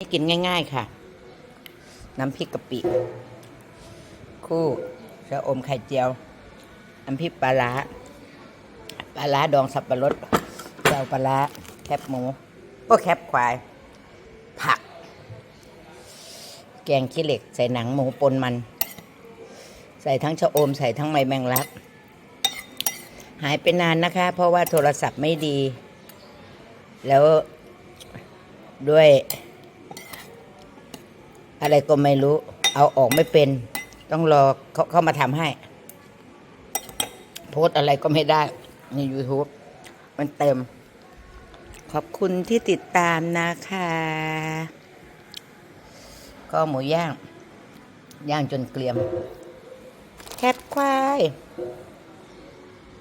นี่กินง่าย ๆ ค่ะ น้ำพริกกะปิ คู่ชะอมไข่เจียว น้ำพริกปลาร้าปลาร้าดองสับปะรดเจียวปลาร้าแคบหมูก็แคบควาย ผัก แกงขี้เหล็ก ใส่หนังหมูปนมัน ใส่ทั้งชะอม ใส่ทั้งใบแมงลัก หายไปนานนะคะ เพราะว่าโทรศัพท์ไม่ดี แล้วด้วย อะไรก็ไม่รู้ เอาออกไม่เป็น ต้องรอเขาเข้ามาทำให้ โพสอะไรก็ไม่ได้ใน YouTube มันเต็ม ขอบคุณที่ติดตามนะคะ ก็หมูย่าง ย่างจนเกลียม แคบควาย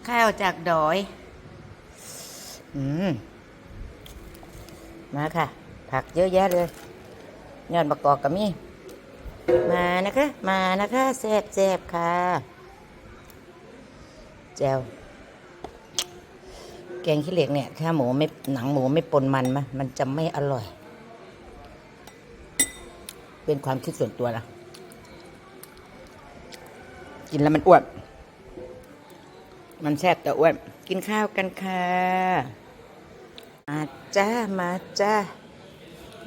ข้าวจากดอย อืม มาค่ะ ผักเยอะแยะเลย ยอดมะกอกกับมี มานะคะ มานะคะแซ่บแซ่บค่ะแจวแกงขี้เหล็กเนี่ยถ้าหมูไม่หนังหมูไม่ปนมันมะมันจะไม่อร่อย เป็นความคิดส่วนตัวนะกินแล้วมันอ้วนมันแซ่บแต่อ้วนกินข้าวกันค่ะ มาจ้า มาจ้า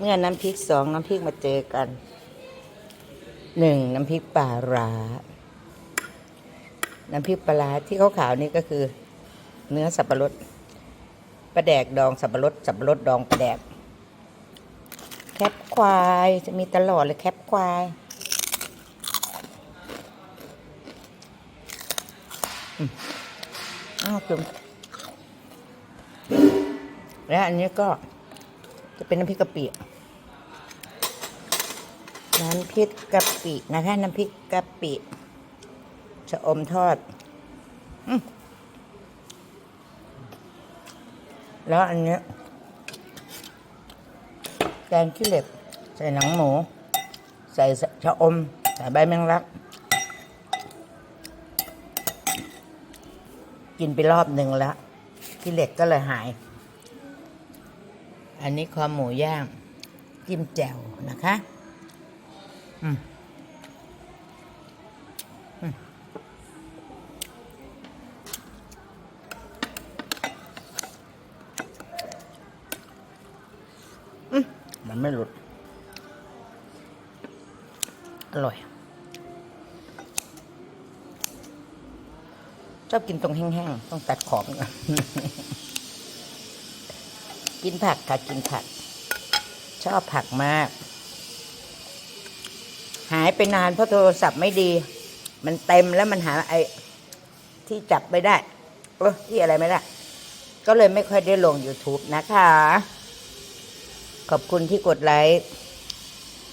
เมื่อน้ำพริกสองน้ำพริกมาเจอกันหนึ่งน้ำพริกปลาร้าน้ำพริกปลาที่ขาวๆนี่ก็คือ เนื้อสับปะรดปลาแดกดองสับปะรดสับปะรดดองปลาแดก แคบควายจะมีตลอดเลยแคบควายอืมอ้าวจุ่มและอันนี้ก็จะเป็นน้ำพริกกะปิ น้ำพริกกะปินะคะน้ำพริกกะปิชะอมทอดอแล้วอันนี้แกงขี้เหล็ก ใส่หนังหมู ใส่ชะอม ใส่ใบแมงลัก กินไปรอบหนึ่งแล้วขี้เหล็กก็เลยหาย อันนี้คอหมูย่าง จิ้มแจ่วนะคะ มอืมอืมมันไม่หลุด อร่อย ชอบกินตรงแห้งๆ ต้องตัดขอบกินผักค่ะ กินผัก ชอบผักมาก หายไปนานเพราะโทรศัพท์ไม่ดี มันเต็มแล้วมันหาไอ้ที่จับไม่ได้เออที่อะไรไม่ได้ ก็เลยไม่ค่อยได้ลง YouTube นะคะ ขอบคุณที่กดไลค์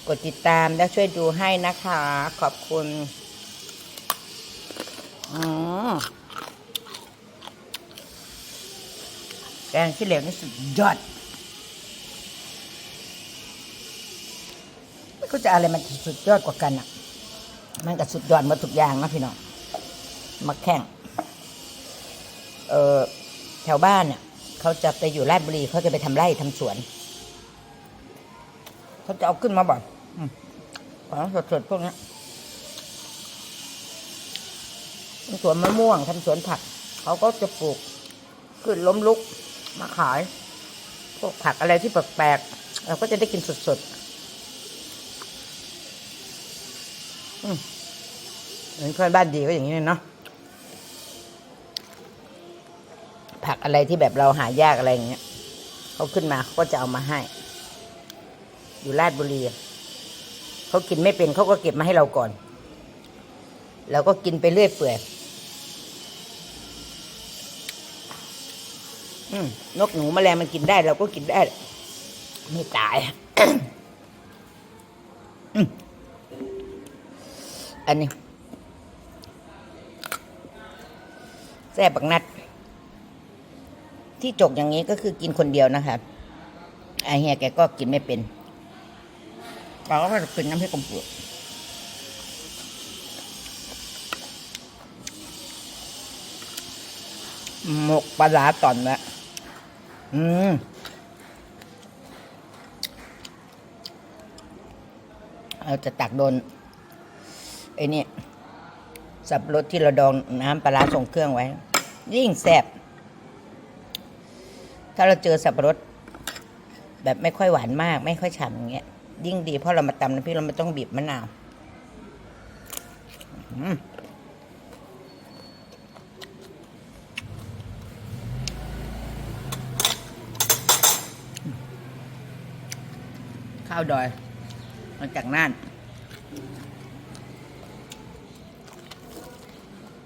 กดติดตามและช่วยดูให้นะคะ ขอบคุณอืมแกงขี้เหลวนี่สุดยอด ไม่ก็จะอะไรมันสุดยอดกว่ากันอะ มันก็สุดยอดมาทุกอย่างนะพี่น้องมาแข่งเออแถวบ้านเนี่ยเขาจะไปอยู่ราชบุรีเขาจะไปทำไร่ทำสวนเขาจะเอาขึ้นมาบ่อยของสดๆพวกนี้สวนมะม่วงทำสวนผัก เขาก็จะปลูกขึ้นล้มลุกมาขาย พวกผักอะไรที่แปลกๆเราก็จะได้กินสดๆ อืม เหมือนเพื่อนบ้านดีก็อย่างนี้เลยเนาะผักอะไรที่แบบเราหายากอะไรอย่างเงี้ยเขาขึ้นมาเขาก็จะเอามาให้ อยู่ราชบุรีเขากินไม่เป็นเขาก็เก็บมาให้เราก่อนเราก็กินไปเรื่อยเปื่อยนกหนูแมลงมันกินได้ เราก็กินได้ ไม่ตาย อันนี้แซ่บบักนัด ที่จกอย่างนี้ก็คือกินคนเดียวนะคะไอเฮียแกก็กินไม่เป็นเราก็จะกินน้ำพริกกลมปุกหมกปลาร้าตอนละอืมเราจะตักโดน ไอ้นี่สับปะรดที่เราดองน้ำปลาร้าส่งเครื่องไว้ ยิ่งแซ่บถ้าเราเจอสับปะรดแบบไม่ค่อยหวานมาก ไม่ค่อยฉ่ำอย่างเงี้ย ยิ่งดีเพราะเรามาตำน้ำพริกเราไม่ต้องบีบมะนาวข้าวดอยมาจากน่าน อืม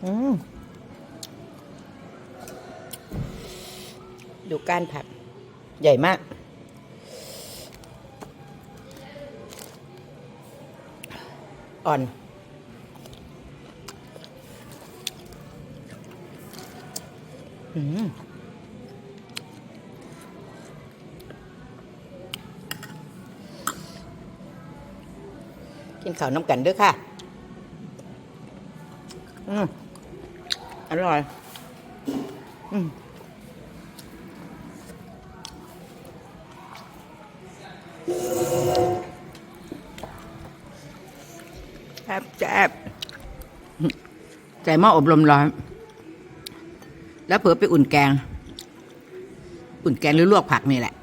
ดูก้านผัก ใหญ่มาก อ่อน อืมกินข้าวน้ำกันด้วยค่ะ อืม อร่อย อืมแซ่บแซ่บใจหม้ออบลมร้อน แล้วเผลอไปอุ่นแกง อุ่นแกงหรือลวกผักนี่แหละ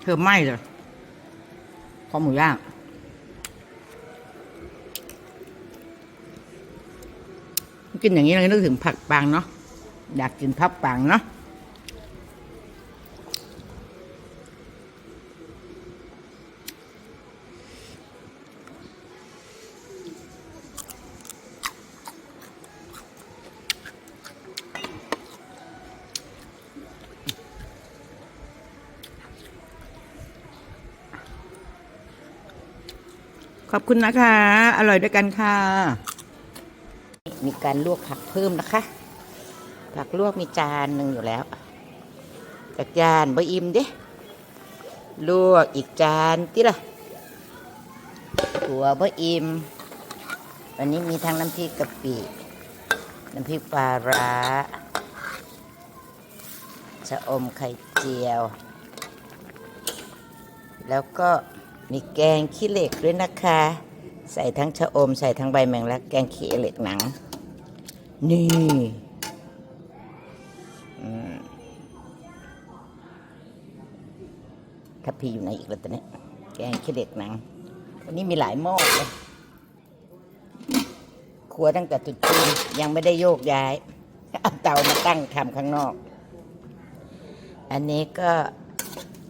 เธอไหม้เลยขอหมูย่าง กินอย่างนี้เรานึกถึงผักปังเนาะอยากกินพับปังเนาะขอบคุณนะคะ อร่อยด้วยกันค่ะ มีการลวกผักเพิ่มนะคะ ผักลวกมีจานหนึ่งอยู่แล้วจากจานบะอิ่มเด้ลวกอีกจานที่ละหัวบะอิ่มวันนี้มีทั้งน้ำพริกกะปิน้ำพริกปลาร้าชะอมไข่เจียว แล้วก็มีแกงขี้เหล็กด้วยนะคะ ใส่ทั้งชะอม ใส่ทั้งใบแมงลักแกงขี้เหล็กหนัง นี่ถ้าพี่อยู่ไหนอีกแล้วตอนนี้แกงขี้เหล็กหนัง วันนี้มีหลายหม้อเลยครัวตั้งแต่ตุดจีนยังไม่ได้โยกย้ายเอาเตามาตั้งทำข้างนอก อันนี้ก็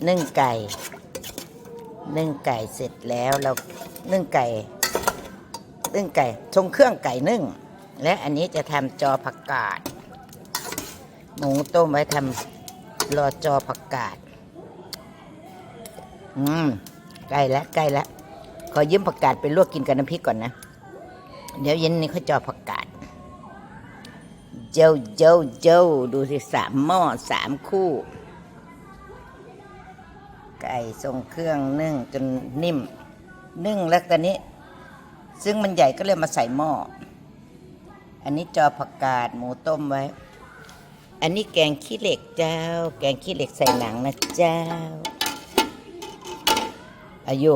นึ่งไก่ นึ่งไก่เสร็จแล้วเรานึ่งไก่ นึ่งไก่ทรงเครื่องไก่นึ่ง และอันนี้จะทำจอผักกาด หมูต้มไว้ทำรอจอผักกาด อืมใกล้แล้วใกล้แล้วขอยืมผักกาดไปลวกกินกับน้ำพริกก่อนนะ เดี๋ยวเย็นนี้เขาจอผักกาด เจ้าเจ้าเจ้าดูสิสามหม้อสามคู่ ไก่ทรงเครื่องนึ่งจนนิ่ม นึ่งแล้วตอนนี้ ซึ่งมันใหญ่ก็เลยมาใส่หม้อ อันนี้จอผักกาดหมูต้มไว้ อันนี้แกงขี้เหล็กเจ้า แกงขี้เหล็กใส่หนังนะเจ้า อายุ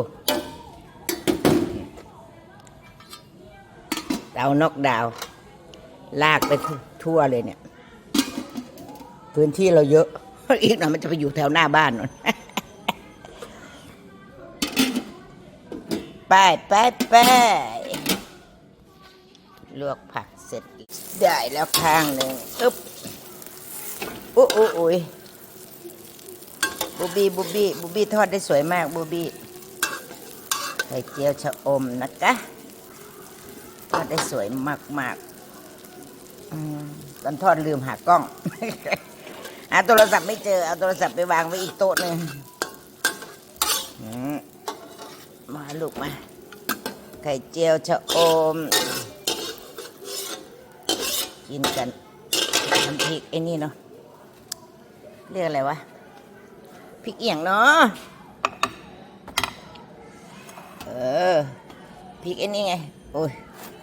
เตานอกดาว ลากไปทั่วเลยเนี่ย พื้นที่เราเยอะ อีกหน่อยมันจะไปอยู่แถวหน้าบ้านนนไปไปไปลวกผัก เสร็จได้แล้วข้างหนึ่งอึ๊บอุ๊ยอุ๊ยอุ๊ยบูบี้บูบี้บูบี้ทอดได้สวยมากบูบี้ไข่เจียวชะอมนะคะทอดได้สวยมากมากๆตอนทอดลืมหากล้องหาโทรศัพท์ไม่เจอ เอาโทรศัพท์ไปวางไว้อีกโต๊ะหนึ่งมาลูกมา ไข่เจียวชะอม กินกันน้ำพริกไอ้นี่เนาะเรียกอะไรวะพริกเอียงเนาะเออพริกไอ้นี่ไงโอ้ย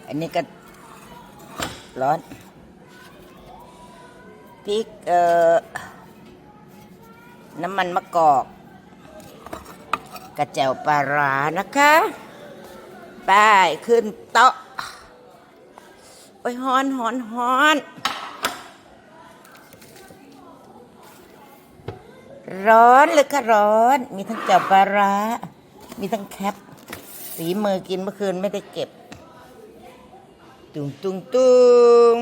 อันนี้ก็ร้อนพริกเอ่อน้ำมันมะกอกกระเจียวปลาร้านะคะไปขึ้นโต๊ะ โอ้ยฮอนฮอนฮอนร้อนเลยค่ะร้อน มีทั้งเจับปลาร้า มีทั้งแคปสีมือกินเมื่อคืนไม่ได้เก็บ ตุงตุงตุง